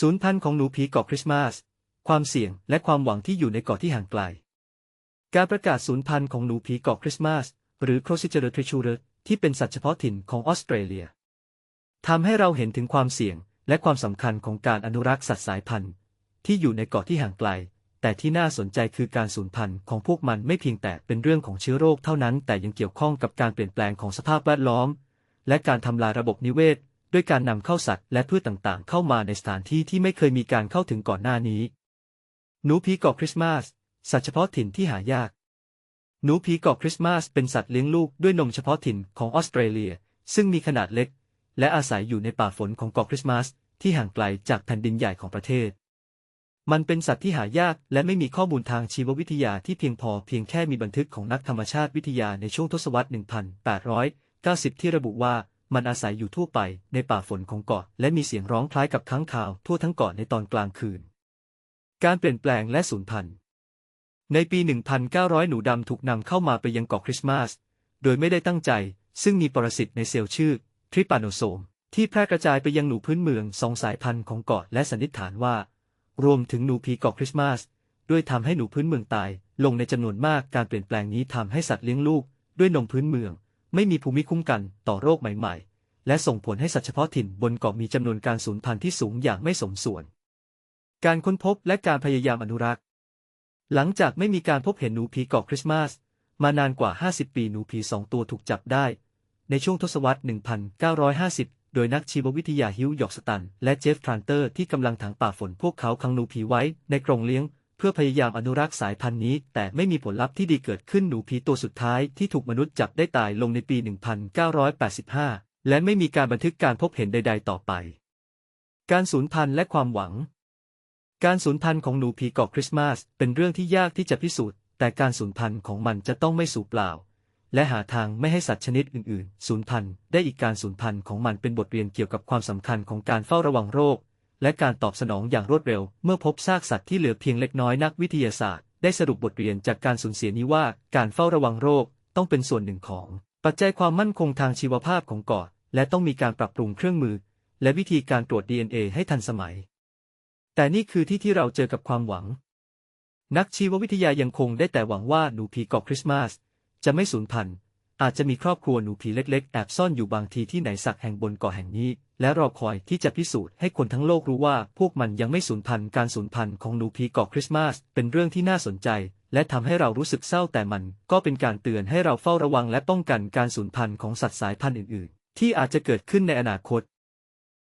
ศูนย์พันธุ์ของหนูผีเกาะคริสต์มาส ความเสี่ยงและความหวังที่อยู่ในเกาะที่ห่างไกล การประกาศศูนย์พันธุ์ของหนูผีเกาะคริสต์มาส หรือ c r o s i g e r t r i c h u r ที่เป็นสัตว์เฉพาะถิ่นของออสเตรเลียทำให้เราเห็นถึงความเสี่ยงและความสำคัญของการอนุรักษ์สัตว์สายพันธุ์ ที่อยู่ในเกาะที่ห่างไกล แต่ที่น่าสนใจคือการสูญพันธุ์ของพวกมันไม่เพียงแต่เป็นเรื่องของเชื้อโรคเท่านั้น แต่ยังเกี่ยวข้องกับการเปลี่ยนแปลงของสภาพแวดล้อม และการทำลายระบบนิเวศ ด้วยการนำเข้าสัตว์และพืชต่างๆ เข้ามาในสถานที่ที่ไม่เคยมีการเข้าถึงก่อนหน้านี้ หนูผีเกาะคริสต์มาส สัตว์เฉพาะถิ่นที่หายาก หนูผีเกาะคริสต์มาสเป็นสัตว์เลี้ยงลูกด้วยนมเฉพาะถิ่นของออสเตรเลีย ซึ่งมีขนาดเล็ก และอาศัยอยู่ในป่าฝนของเกาะคริสต์มาสที่ห่างไกลจากแผ่นดินใหญ่ของประเทศ มันเป็นสัตว์ที่หายากและไม่มีข้อมูลทางชีววิทยาที่เพียงพอเพียงแค่มีบันทึกของนักธรรมชาติวิทยาในช่วงทศวรรษ 1890 ที่ระบุว่า มันอาศัยอยู่ทั่วไปในป่าฝนของเกาะ และมีเสียงร้องคล้ายกับค้างคาวทั่วทั้งเกาะในตอนกลางคืน การเปลี่ยนแปลงและสูญพันธุ์ ในปี 1900 หนูดำถูกนำเข้ามาไปยังเกาะคริสต์มาส โดยไม่ได้ตั้งใจ ซึ่งมีปรสิตในเซลล์ชื่อทริปาโนโซม ที่แพร่กระจายไปยังหนูพื้นเมืองสองสายพันธุ์ของเกาะและสันนิษฐานว่า รวมถึงหนูผีเกาะคริสต์มาสด้วยทำให้หนูพื้นเมืองตาย ลงในจำนวนมากการเปลี่ยนแปลงนี้ทำให้สัตว์เลี้ยงลูกด้วยนมพื้นเมือง ไม่มีภูมิคุ้มกันต่อโรคใหม่ๆ และส่งผลให้สัตว์เฉพาะถิ่นบนเกาะมีจำนวนการสูญพันธุ์ที่สูงอย่างไม่สมส่วน การค้นพบและการพยายามอนุรักษ์ หลังจากไม่มีการพบเห็นหนูผีเกาะคริสต์มาส มานานกว่า 50 ปีหนูผีสองตัวถูกจับได้ ในช่วงทศวรรษ 1950 โดยนักชีววิทยาฮิว ยอกสตัน และเจฟ ทรานเตอร์ที่กำลังถางป่าฝนพวกเขาขังหนูผีไว้ในกรงเลี้ยง เพื่อพยายามอนุรักษ์สายพันธุ์นี้ แต่ไม่มีผลลัพธ์ที่ดีเกิดขึ้นหนูผีตัวสุดท้ายที่ถูกมนุษย์จับได้ตายลงในปี 1985 และไม่มีการบันทึกการพบเห็นใด ๆ ต่อไป การสูญพันธุ์และความหวัง การสูญพันธุ์ของหนูผีเกาะคริสต์มาสเป็นเรื่องที่ยากที่จะพิสูจน์ แต่การสูญพันธุ์ของมันจะต้องไม่สูญเปล่า และหาทางไม่ให้สัตว์ชนิดอื่น ๆ สูญพันธุ์ได้อีกการสูญพันธุ์ของมันเป็นบทเรียนเกี่ยวกับความสำคัญของการเฝ้าระวังโรค และการตอบสนองอย่างรวดเร็ว เมื่อพบซากสัตว์ที่เหลือเพียงเล็กน้อยนักวิทยาศาสตร์ ได้สรุปบทเรียนจากการสูญเสียนี้ว่า การเฝ้าระวังโรคต้องเป็นส่วนหนึ่งของ ปัจจัยความมั่นคงทางชีวภาพของเกาะและต้องมีการปรับปรุงเครื่องมือ และวิธีการตรวจ DNA ให้ทันสมัย แต่นี่คือที่ที่เราเจอกับความหวัง นักชีววิทยายังคงได้แต่หวังว่าหนูผีเกาะคริสต์มาสจะไม่สูญพันธุ์ อาจจะมีครอบครัวหนูผีเล็กๆ แอบซ่อนอยู่บางทีที่ไหนสักแห่งบนเกาะแห่งนี้ และรอคอยที่จะพิสูจน์ให้คนทั้งโลกรู้ว่าพวกมันยังไม่สูญพันธุ์การสูญพันธุ์ของหนูผีเกาะคริสต์มาสเป็นเรื่องที่น่าสนใจ และทำให้เรารู้สึกเศร้าแต่มันก็เป็นการเตือนให้เราเฝ้าระวังและป้องกันการสูญพันธุ์ของสัตว์สายพันธุ์อื่น ๆ ที่อาจจะเกิดขึ้นในอนาคต